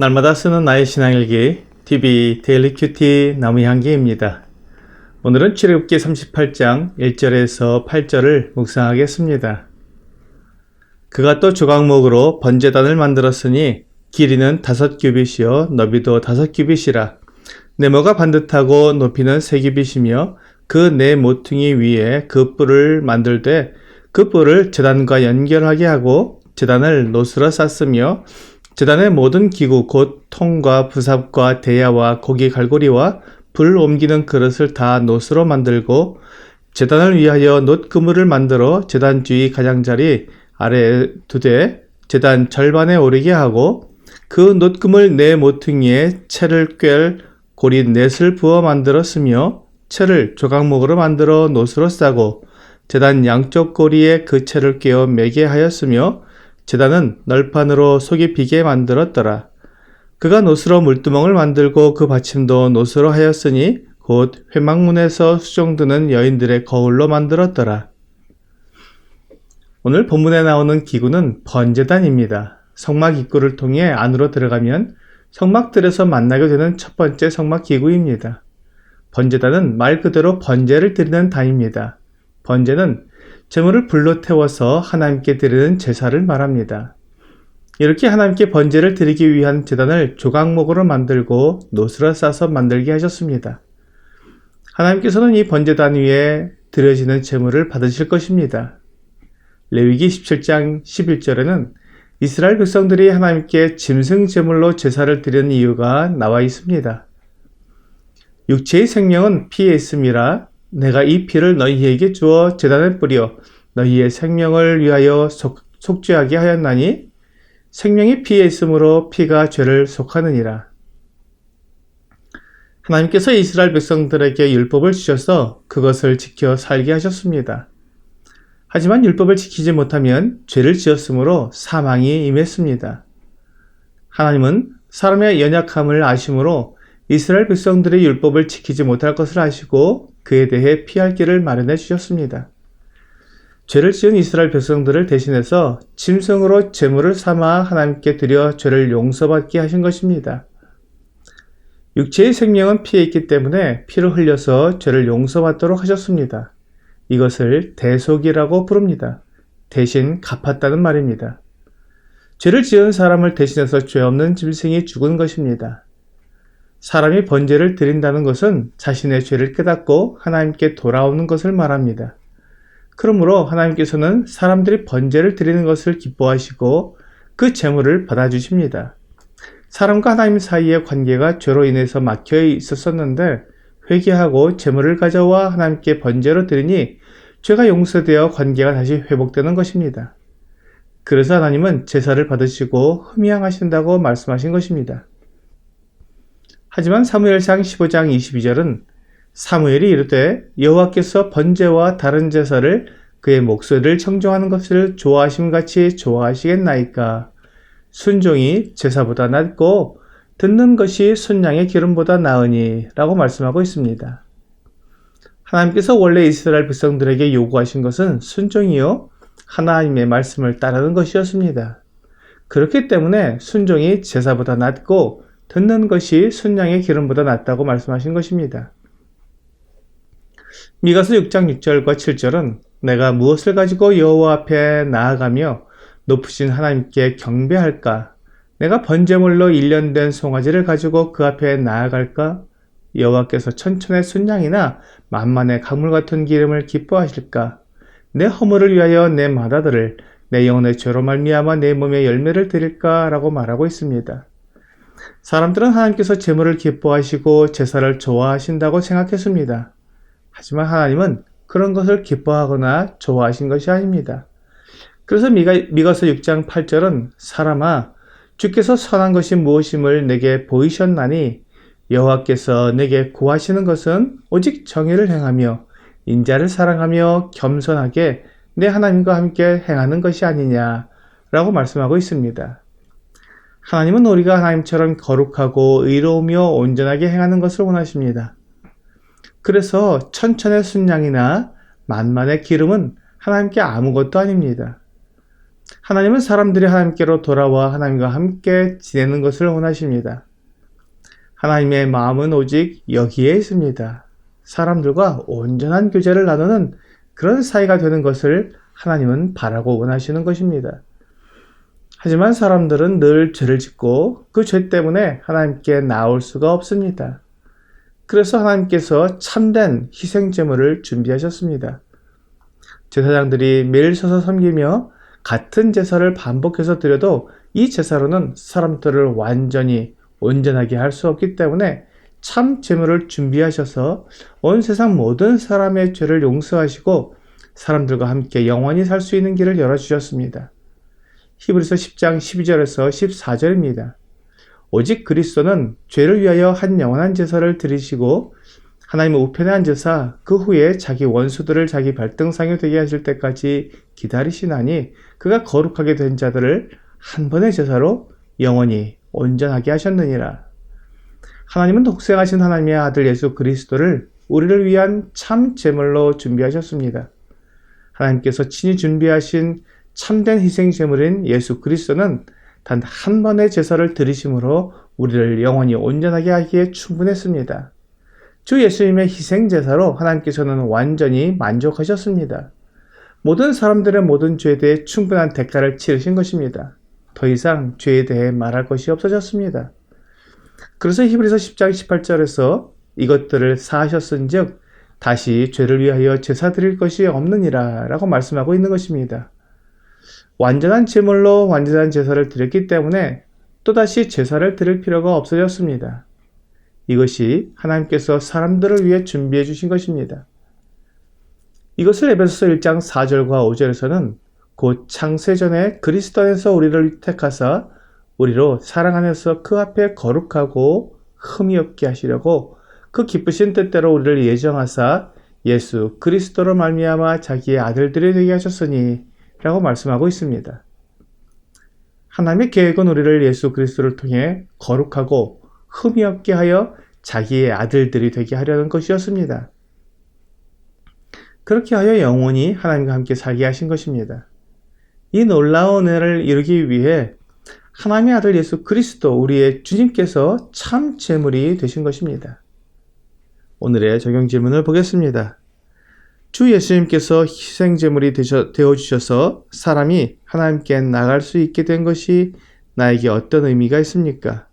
날마다 쓰는 나의 신앙일기 TV 데일리 큐티 나무향기입니다. 오늘은 출애굽기 38장 1절에서 8절을 묵상하겠습니다. 그가 또 조각목으로 번제단을 만들었으니 길이는 다섯 규빗이요 너비도 다섯 규빗이라 네모가 반듯하고 높이는 세 규빗이며 그 네 모퉁이 위에 그 뿔을 만들되 그 뿔을 제단과 연결하게 하고 제단을 노스러 쌌으며 제단의 모든 기구 곧 통과 부삽과 대야와 고기 갈고리와 불 옮기는 그릇을 다 노스로 만들고 제단을 위하여 놋 그물을 만들어 제단 주위 가장자리 아래에 두되 제단 절반에 오르게 하고 그 놋금을 네 모퉁이에 채를 꿰 고리 넷을 부어 만들었으며 채를 조각목으로 만들어 놋으로 싸고 제단 양쪽 고리에 그 채를 꿰어 매게 하였으며 제단은 널판으로 속이 비게 만들었더라. 그가 노스로 물두멍을 만들고 그 받침도 노스로 하였으니 곧 회막문에서 수종드는 여인들의 거울로 만들었더라. 오늘 본문에 나오는 기구는 번제단입니다. 성막 입구를 통해 안으로 들어가면 성막들에서 만나게 되는 첫 번째 성막 기구입니다. 번제단은 말 그대로 번제를 드리는 단입니다. 번제는 제물을 불로 태워서 하나님께 드리는 제사를 말합니다. 이렇게 하나님께 번제를 드리기 위한 제단을 조각목으로 만들고 노스로 싸서 만들게 하셨습니다. 하나님께서는 이 번제단 위에 드려지는 제물을 받으실 것입니다. 레위기 17장 11절에는 이스라엘 백성들이 하나님께 짐승 제물로 제사를 드리는 이유가 나와 있습니다. 육체의 생명은 피에 있음이라 내가 이 피를 너희에게 주어 제단에 뿌려 너희의 생명을 위하여 속, 속죄하게 하였나니 생명이 피에 있으므로 피가 죄를 속하느니라. 하나님께서 이스라엘 백성들에게 율법을 주셔서 그것을 지켜 살게 하셨습니다. 하지만 율법을 지키지 못하면 죄를 지었으므로 사망이 임했습니다. 하나님은 사람의 연약함을 아심으로 이스라엘 백성들의 율법을 지키지 못할 것을 아시고 그에 대해 피할 길을 마련해 주셨습니다. 죄를 지은 이스라엘 백성들을 대신해서 짐승으로 제물을 삼아 하나님께 드려 죄를 용서받게 하신 것입니다. 육체의 생명은 피에 있기 때문에 피를 흘려서 죄를 용서받도록 하셨습니다. 이것을 대속이라고 부릅니다. 대신 갚았다는 말입니다. 죄를 지은 사람을 대신해서 죄 없는 짐승이 죽은 것입니다. 사람이 번제를 드린다는 것은 자신의 죄를 깨닫고 하나님께 돌아오는 것을 말합니다. 그러므로 하나님께서는 사람들이 번제를 드리는 것을 기뻐하시고 그 제물을 받아주십니다. 사람과 하나님 사이의 관계가 죄로 인해서 막혀 있었었는데 회개하고 제물을 가져와 하나님께 번제로 드리니 죄가 용서되어 관계가 다시 회복되는 것입니다. 그래서 하나님은 제사를 받으시고 흠양하신다고 말씀하신 것입니다. 하지만 사무엘상 15장 22절은 사무엘이 이르되 여호와께서 번제와 다른 제사를 그의 목소리를 청정하는 것을 좋아하심 같이 좋아하시겠나이까 순종이 제사보다 낫고 듣는 것이 순양의 기름보다 나으니 라고 말씀하고 있습니다. 하나님께서 원래 이스라엘 백성들에게 요구하신 것은 순종이요 하나님의 말씀을 따르는 것이었습니다. 그렇기 때문에 순종이 제사보다 낫고 듣는 것이 순양의 기름보다 낫다고 말씀하신 것입니다. 미가서 6장 6절과 7절은 내가 무엇을 가지고 여호와 앞에 나아가며 높으신 하나님께 경배할까? 내가 번제물로 1년 된 송아지를 가지고 그 앞에 나아갈까? 여호와께서 천천의 순양이나 만만의 강물 같은 기름을 기뻐하실까? 내 허물을 위하여 내 마다들을 내 영혼의 죄로 말미암아 내 몸에 열매를 드릴까라고 말하고 있습니다. 사람들은 하나님께서 제물을 기뻐하시고 제사를 좋아하신다고 생각했습니다. 하지만 하나님은 그런 것을 기뻐하거나 좋아하신 것이 아닙니다. 그래서 미가, 미가서 6장 8절은 사람아 주께서 선한 것이 무엇임을 내게 보이셨나니 여호와께서 내게 구하시는 것은 오직 정의를 행하며 인자를 사랑하며 겸손하게 내 하나님과 함께 행하는 것이 아니냐라고 말씀하고 있습니다. 하나님은 우리가 하나님처럼 거룩하고 의로우며 온전하게 행하는 것을 원하십니다. 그래서 천천의 순양이나 만만의 기름은 하나님께 아무것도 아닙니다. 하나님은 사람들이 하나님께로 돌아와 하나님과 함께 지내는 것을 원하십니다. 하나님의 마음은 오직 여기에 있습니다. 사람들과 온전한 교제를 나누는 그런 사이가 되는 것을 하나님은 바라고 원하시는 것입니다. 하지만 사람들은 늘 죄를 짓고 그 죄 때문에 하나님께 나올 수가 없습니다. 그래서 하나님께서 참된 희생제물을 준비하셨습니다. 제사장들이 매일 서서 섬기며 같은 제사를 반복해서 드려도 이 제사로는 사람들을 완전히 온전하게 할 수 없기 때문에 참 제물을 준비하셔서 온 세상 모든 사람의 죄를 용서하시고 사람들과 함께 영원히 살 수 있는 길을 열어주셨습니다. 히브리서 10장 12절에서 14절입니다. 오직 그리스도는 죄를 위하여 한 영원한 제사를 드리시고 하나님의 우편에 앉으사 그 후에 자기 원수들을 자기 발등상에 되게 하실 때까지 기다리시나니 그가 거룩하게 된 자들을 한 번의 제사로 영원히 온전하게 하셨느니라. 하나님은 독생하신 하나님의 아들 예수 그리스도를 우리를 위한 참 제물로 준비하셨습니다. 하나님께서 친히 준비하신 참된 희생 제물인 예수 그리스도는 단 한 번의 제사를 드리심으로 우리를 영원히 온전하게 하기에 충분했습니다. 주 예수님의 희생 제사로 하나님께서는 완전히 만족하셨습니다. 모든 사람들의 모든 죄에 대해 충분한 대가를 치르신 것입니다. 더 이상 죄에 대해 말할 것이 없어졌습니다. 그래서 히브리서 10장 18절에서 이것들을 사하셨은즉 다시 죄를 위하여 제사 드릴 것이 없느니라 라고 말씀하고 있는 것입니다. 완전한 제물로 완전한 제사를 드렸기 때문에 또다시 제사를 드릴 필요가 없어졌습니다. 이것이 하나님께서 사람들을 위해 준비해 주신 것입니다. 이것을 에베소서 1장 4절과 5절에서는 곧 창세 전에 그리스도 안에서 우리를 택하사 우리로 사랑 안에서 그 앞에 거룩하고 흠이 없게 하시려고 그 기쁘신 뜻대로 우리를 예정하사 예수 그리스도로 말미암아 자기의 아들들이 되게 하셨으니 라고 말씀하고 있습니다. 하나님의 계획은 우리를 예수 그리스도를 통해 거룩하고 흠이 없게 하여 자기의 아들들이 되게 하려는 것이었습니다. 그렇게 하여 영원히 하나님과 함께 살게 하신 것입니다. 이 놀라운 은혜를 이루기 위해 하나님의 아들 예수 그리스도 우리의 주님께서 참 제물이 되신 것입니다. 오늘의 적용 질문을 보겠습니다. 주 예수님께서 희생 제물이 되어 주셔서 사람이 하나님께 나갈 수 있게 된 것이 나에게 어떤 의미가 있습니까?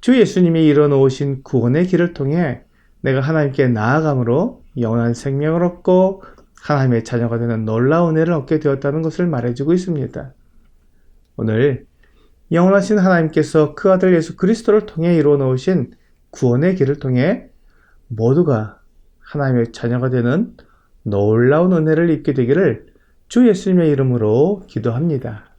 주 예수님이 이뤄놓으신 구원의 길을 통해 내가 하나님께 나아감으로 영원한 생명을 얻고 하나님의 자녀가 되는 놀라운 은혜를 얻게 되었다는 것을 말해주고 있습니다. 오늘 영원하신 하나님께서 그 아들 예수 그리스도를 통해 이루어 놓으신 구원의 길을 통해 모두가 하나님의 자녀가 되는 놀라운 은혜를 입게 되기를 주 예수님의 이름으로 기도합니다.